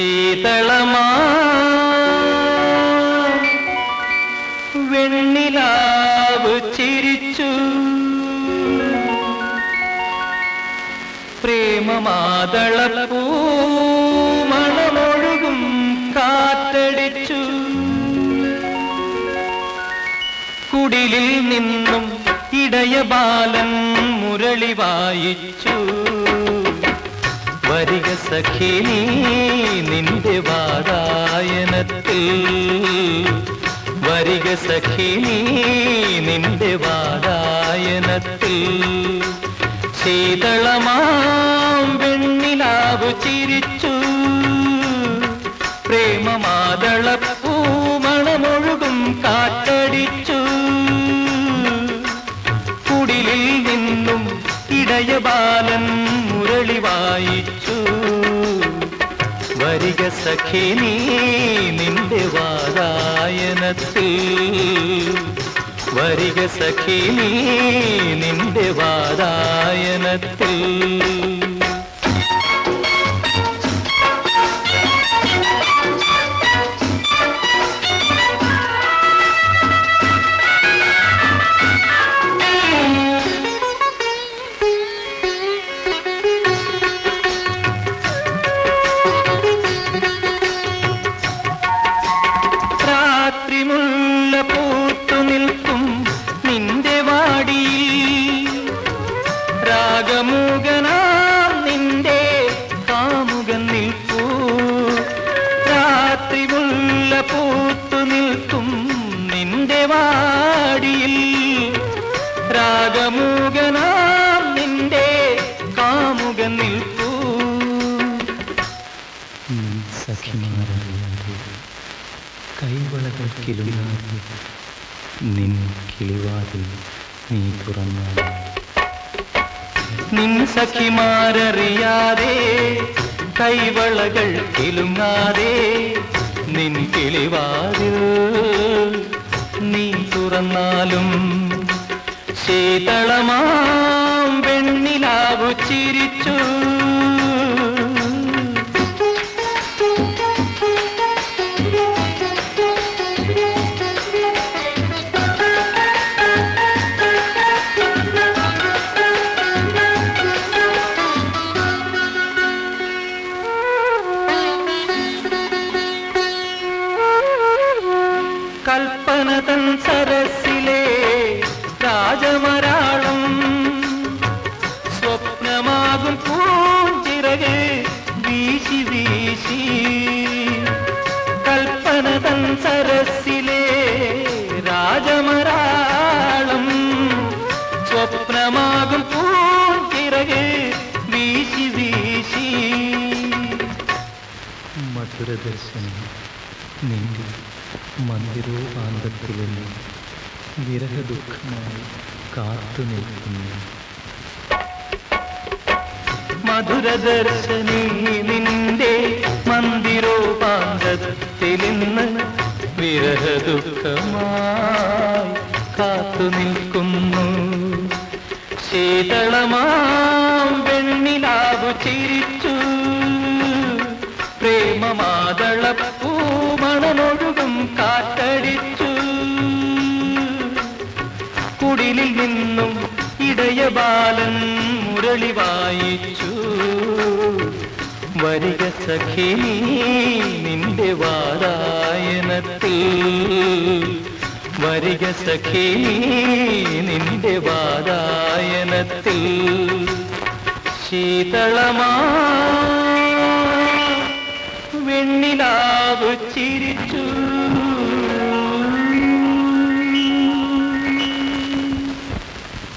ശീതളമാ. വെണ്ണിലാവ് ചിരിച്ചു. പ്രേമമാതളപ്പൂമണമൊഴുകും കാറ്റടിച്ചു. കുടിലിൽ നിന്നും ഇടയബാലൻ മുരളി വായിച്ചു. വരിക സഖി നീ നിന്റെ വാതായനത്തിൽ. വരിക സഖി നിന്റെ വാതായനത്തിൽ. ശീതളമാം വെണ്ണിലാവ് ചിരിച്ചു. പ്രേമമാതളപ്പൂമണമൊഴുകും കാറ്റടിച്ചു. കുടിലിൽ നിന്നും ഇടയ ഇടയബാലൻ സഖി നീ നിന്റെ വാരായണത്തിൽ വരിക സഖി നീ നിന്റെ വാരായനത്തിൽ. രാഗമൂകനാം നിന്റെ കാമുകൻ നിൽക്കൂ. കൈവളകൾക്കിലുങ്ങാതെ നിൻ കിളിവാതിൽ നീ തുറന്നാൽ നിൻ സഖിമാരറിയാതെ കൈവളകൾ കിലുങ്ങാതെ നിൻ കിളിവാതിൽ നീ തുറന്നാലും ശീതളമാം വെണ്ണിലാവു ചിരിച്ചു. മധുരദർശനം നിന്റെ മന്ദിരോപാന്തത്തിലെന്ന് വിരഹദുഃഖമായി കാത്തു നിൽക്കുന്നു മധുരദർശനി നിന്റെ മന്ദിരോപാന്തത്തിലിന്ന് വിരഹദുഃഖമായി കാത്തു നിൽക്കുന്നു ശീതളമാം കുടിലിൽ നിന്നും ഇടയബാലൻ മുരളി വായിച്ചു. വരിക സഖി നിന്റെ വാരായണത്തിൽ വരിക സഖി നിന്റെ വാരായണത്തിൽ ശീതളമാ വെണ്ണിലാവ് ചിരിച്ചു.